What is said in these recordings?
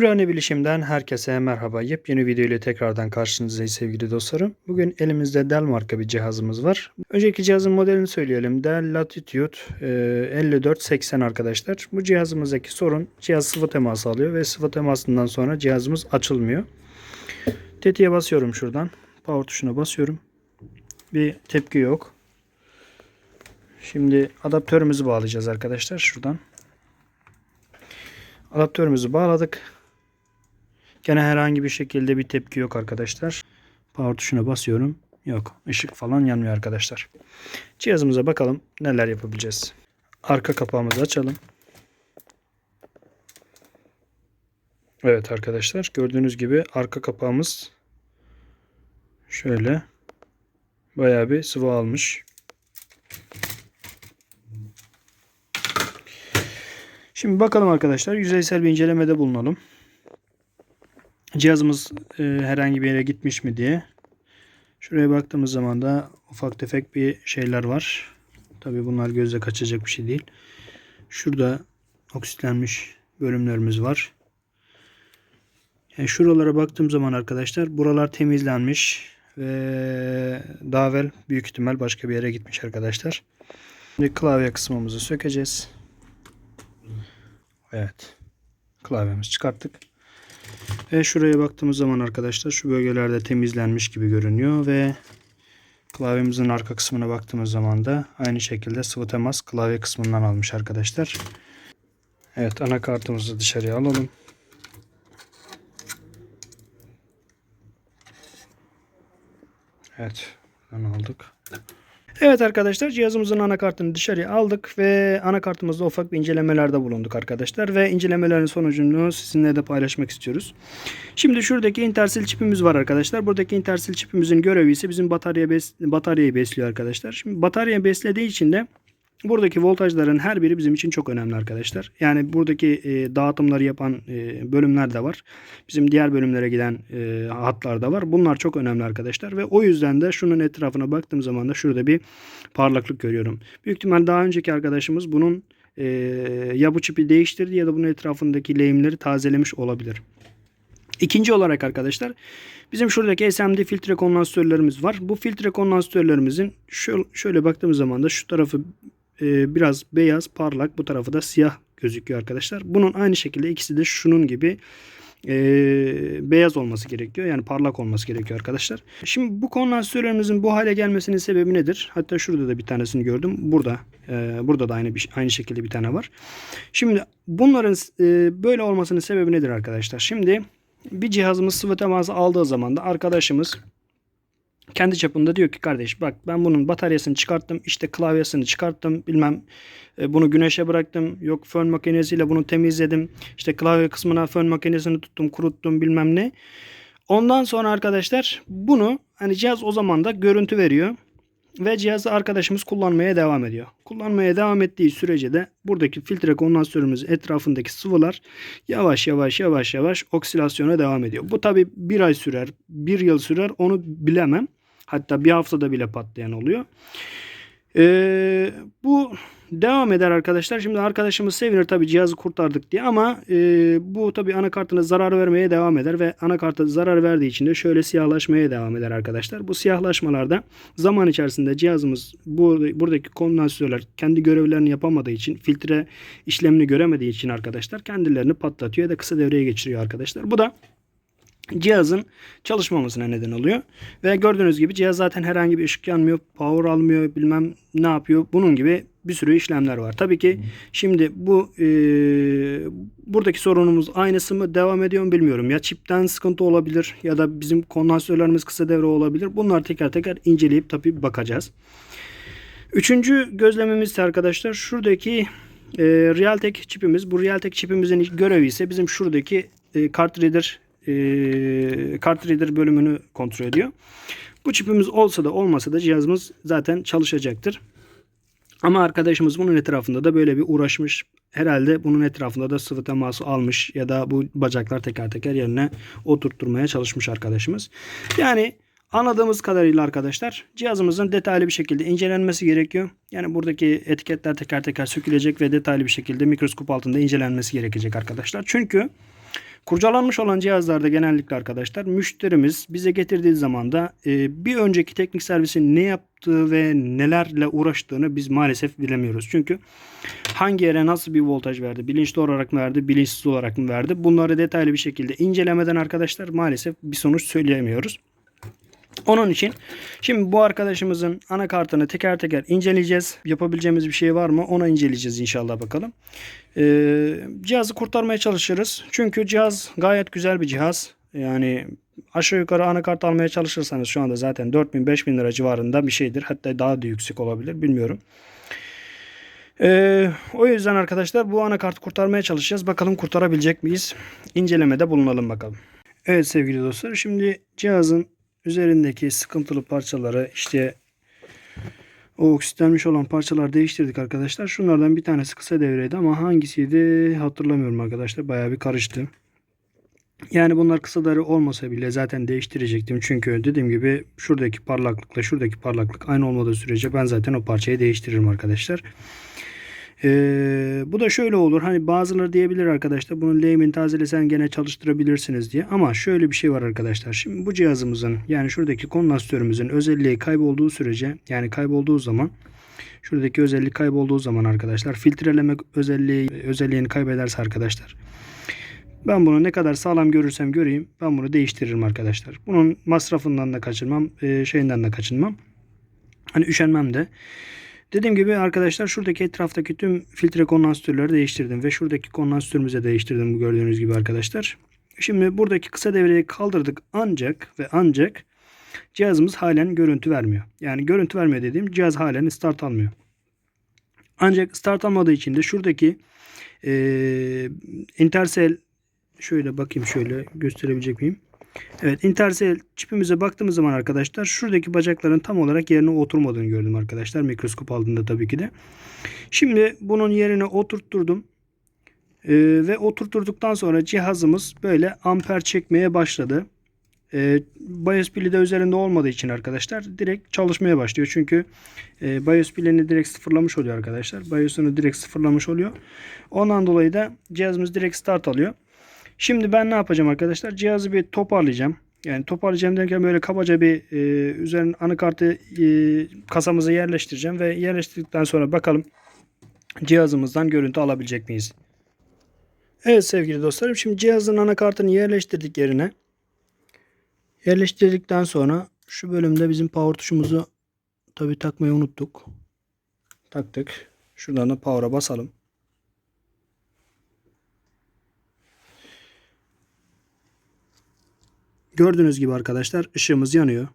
Ürane Bilişim'den herkese merhaba. Yepyeni video ile tekrardan karşınızdayız sevgili dostlarım. Bugün elimizde Dell marka bir cihazımız var. Önceki cihazın modelini söyleyelim. Dell Latitude e, 5480 arkadaşlar. Bu cihazımızdaki sorun cihaz sıvı teması alıyor ve sıvı temasından sonra cihazımız açılmıyor. Tetiğe basıyorum şuradan. Power tuşuna basıyorum. Bir tepki yok. Şimdi adaptörümüzü bağlayacağız arkadaşlar şuradan. Adaptörümüzü bağladık. Gene herhangi bir şekilde bir tepki yok arkadaşlar. Power tuşuna basıyorum. Yok. ışık falan yanmıyor arkadaşlar. Cihazımıza bakalım neler yapabileceğiz. Arka kapağımızı açalım. Evet arkadaşlar gördüğünüz gibi arka kapağımız şöyle bayağı bir sıvı almış. Şimdi bakalım arkadaşlar yüzeysel bir incelemede bulunalım. Cihazımız e, herhangi bir yere gitmiş mi diye. Şuraya baktığımız zaman da ufak tefek bir şeyler var. Tabi bunlar gözle kaçacak bir şey değil. Şurada oksitlenmiş bölümlerimiz var. Yani şuralara baktığım zaman arkadaşlar buralar temizlenmiş ve daha evvel büyük ihtimal başka bir yere gitmiş arkadaşlar. Şimdi klavye kısmımızı sökeceğiz. Evet. Klavyemizi çıkarttık. Ve şuraya baktığımız zaman arkadaşlar şu bölgelerde temizlenmiş gibi görünüyor ve klavyemizin arka kısmına baktığımız zaman da aynı şekilde sıvı temas klavye kısmından almış arkadaşlar. Evet anakartımızı dışarıya alalım. Evet buradan aldık. Evet arkadaşlar cihazımızın anakartını dışarıya aldık ve anakartımızda ufak bir incelemelerde bulunduk arkadaşlar ve incelemelerin sonucunu sizinle de paylaşmak istiyoruz. Şimdi şuradaki intersil çipimiz var arkadaşlar. Buradaki intersil çipimizin görevi ise bizim batarya bes bataryayı besliyor arkadaşlar. Şimdi bataryayı beslediği için de Buradaki voltajların her biri bizim için çok önemli arkadaşlar. Yani buradaki e, dağıtımları yapan e, bölümler de var. Bizim diğer bölümlere giden e, hatlar da var. Bunlar çok önemli arkadaşlar. Ve o yüzden de şunun etrafına baktığım zaman da şurada bir parlaklık görüyorum. Büyük ihtimal daha önceki arkadaşımız bunun e, ya bu çipi değiştirdi ya da bunun etrafındaki lehimleri tazelemiş olabilir. İkinci olarak arkadaşlar bizim şuradaki SMD filtre kondansatörlerimiz var. Bu filtre kondansatörlerimizin şöyle, şöyle baktığımız zaman da şu tarafı e, biraz beyaz parlak bu tarafı da siyah gözüküyor arkadaşlar. Bunun aynı şekilde ikisi de şunun gibi e, beyaz olması gerekiyor. Yani parlak olması gerekiyor arkadaşlar. Şimdi bu kondansatörlerimizin bu hale gelmesinin sebebi nedir? Hatta şurada da bir tanesini gördüm. Burada e, burada da aynı aynı şekilde bir tane var. Şimdi bunların e, böyle olmasının sebebi nedir arkadaşlar? Şimdi bir cihazımız sıvı teması aldığı zaman da arkadaşımız kendi çapında diyor ki kardeş bak ben bunun bataryasını çıkarttım işte klavyesini çıkarttım bilmem e, bunu güneşe bıraktım yok fön makinesiyle bunu temizledim işte klavye kısmına fön makinesini tuttum kuruttum bilmem ne. Ondan sonra arkadaşlar bunu hani cihaz o zaman da görüntü veriyor ve cihazı arkadaşımız kullanmaya devam ediyor. Kullanmaya devam ettiği sürece de buradaki filtre kondansatörümüzün etrafındaki sıvılar yavaş yavaş yavaş yavaş oksidasyona devam ediyor. Bu tabi bir ay sürer, bir yıl sürer onu bilemem. Hatta bir haftada bile patlayan oluyor. Ee, bu devam eder arkadaşlar. Şimdi arkadaşımız sevinir tabi cihazı kurtardık diye ama e, bu tabi anakartına zarar vermeye devam eder ve anakarta zarar verdiği için de şöyle siyahlaşmaya devam eder arkadaşlar. Bu siyahlaşmalarda zaman içerisinde cihazımız bu, buradaki kondansatörler kendi görevlerini yapamadığı için filtre işlemini göremediği için arkadaşlar kendilerini patlatıyor ya da kısa devreye geçiriyor arkadaşlar. Bu da cihazın çalışmamasına neden oluyor. Ve gördüğünüz gibi cihaz zaten herhangi bir ışık yanmıyor, power almıyor, bilmem ne yapıyor. Bunun gibi bir sürü işlemler var. Tabii ki şimdi bu e, buradaki sorunumuz aynısı mı devam ediyor mu bilmiyorum. Ya çipten sıkıntı olabilir ya da bizim kondansatörlerimiz kısa devre olabilir. Bunlar teker teker inceleyip tabii bakacağız. Üçüncü gözlemimiz ise arkadaşlar şuradaki e, Realtek çipimiz. Bu Realtek çipimizin görevi ise bizim şuradaki e, kart reader e, reader bölümünü kontrol ediyor. Bu çipimiz olsa da olmasa da cihazımız zaten çalışacaktır. Ama arkadaşımız bunun etrafında da böyle bir uğraşmış. Herhalde bunun etrafında da sıvı teması almış ya da bu bacaklar teker teker yerine oturtturmaya çalışmış arkadaşımız. Yani anladığımız kadarıyla arkadaşlar cihazımızın detaylı bir şekilde incelenmesi gerekiyor. Yani buradaki etiketler teker teker sökülecek ve detaylı bir şekilde mikroskop altında incelenmesi gerekecek arkadaşlar. Çünkü Kurcalanmış olan cihazlarda genellikle arkadaşlar müşterimiz bize getirdiği zaman da e, bir önceki teknik servisin ne yaptığı ve nelerle uğraştığını biz maalesef bilemiyoruz. Çünkü hangi yere nasıl bir voltaj verdi, bilinçli olarak mı verdi, bilinçsiz olarak mı verdi bunları detaylı bir şekilde incelemeden arkadaşlar maalesef bir sonuç söyleyemiyoruz. Onun için şimdi bu arkadaşımızın anakartını teker teker inceleyeceğiz. Yapabileceğimiz bir şey var mı? Ona inceleyeceğiz inşallah bakalım. Ee, cihazı kurtarmaya çalışırız. Çünkü cihaz gayet güzel bir cihaz. Yani aşağı yukarı anakart almaya çalışırsanız şu anda zaten 4000-5000 lira civarında bir şeydir. Hatta daha da yüksek olabilir bilmiyorum. Ee, o yüzden arkadaşlar bu anakartı kurtarmaya çalışacağız. Bakalım kurtarabilecek miyiz? İncelemede bulunalım bakalım. Evet sevgili dostlar şimdi cihazın üzerindeki sıkıntılı parçaları işte o oksitlenmiş olan parçalar değiştirdik arkadaşlar. Şunlardan bir tanesi kısa devreydi ama hangisiydi hatırlamıyorum arkadaşlar. Bayağı bir karıştı. Yani bunlar kısa devre olmasa bile zaten değiştirecektim. Çünkü dediğim gibi şuradaki parlaklıkla şuradaki parlaklık aynı olmadığı sürece ben zaten o parçayı değiştiririm arkadaşlar. Ee, bu da şöyle olur. Hani bazıları diyebilir arkadaşlar bunun lehimini tazelesen gene çalıştırabilirsiniz diye. Ama şöyle bir şey var arkadaşlar. Şimdi bu cihazımızın yani şuradaki kondansatörümüzün özelliği kaybolduğu sürece yani kaybolduğu zaman şuradaki özellik kaybolduğu zaman arkadaşlar filtreleme özelliği özelliğini kaybederse arkadaşlar ben bunu ne kadar sağlam görürsem göreyim ben bunu değiştiririm arkadaşlar. Bunun masrafından da kaçınmam, e, şeyinden de kaçınmam. Hani üşenmem de. Dediğim gibi arkadaşlar şuradaki etraftaki tüm filtre kondansatörleri değiştirdim ve şuradaki kondansatörümüzü değiştirdim gördüğünüz gibi arkadaşlar. Şimdi buradaki kısa devreyi kaldırdık ancak ve ancak cihazımız halen görüntü vermiyor. Yani görüntü vermiyor dediğim cihaz halen start almıyor. Ancak start almadığı için de şuradaki e, Intercell şöyle bakayım şöyle gösterebilecek miyim? Evet Intercell çipimize baktığımız zaman arkadaşlar şuradaki bacakların tam olarak yerine oturmadığını gördüm arkadaşlar. Mikroskop aldığında tabii ki de. Şimdi bunun yerine oturtturdum. Ee, ve oturtturduktan sonra cihazımız böyle amper çekmeye başladı. Ee, BIOS pili de üzerinde olmadığı için arkadaşlar direkt çalışmaya başlıyor. Çünkü e, BIOS pilini direkt sıfırlamış oluyor arkadaşlar. BIOS'unu direkt sıfırlamış oluyor. Ondan dolayı da cihazımız direkt start alıyor. Şimdi ben ne yapacağım arkadaşlar? Cihazı bir toparlayacağım. Yani toparlayacağım derken böyle kabaca bir e, üzerine anakartı e, kasamıza yerleştireceğim ve yerleştirdikten sonra bakalım cihazımızdan görüntü alabilecek miyiz? Evet sevgili dostlarım şimdi cihazın anakartını yerleştirdik yerine. Yerleştirdikten sonra şu bölümde bizim power tuşumuzu tabi takmayı unuttuk. Taktık. Şuradan da power'a basalım. Gördüğünüz gibi arkadaşlar ışığımız yanıyor.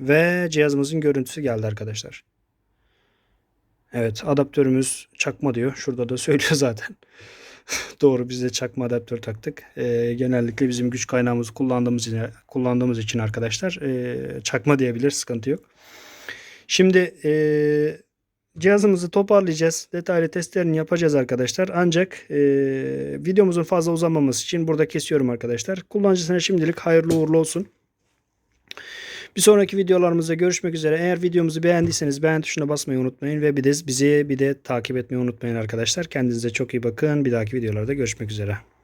Ve cihazımızın görüntüsü geldi arkadaşlar. Evet adaptörümüz çakma diyor. Şurada da söylüyor zaten. Doğru biz de çakma adaptör taktık. Ee, genellikle bizim güç kaynağımızı kullandığımız için, kullandığımız için arkadaşlar e, çakma diyebilir sıkıntı yok. Şimdi e, cihazımızı toparlayacağız. Detaylı testlerini yapacağız arkadaşlar. Ancak e, videomuzun fazla uzamaması için burada kesiyorum arkadaşlar. Kullanıcısına şimdilik hayırlı uğurlu olsun. Bir sonraki videolarımızda görüşmek üzere. Eğer videomuzu beğendiyseniz beğen tuşuna basmayı unutmayın ve bir de bizi bir de takip etmeyi unutmayın arkadaşlar. Kendinize çok iyi bakın. Bir dahaki videolarda görüşmek üzere.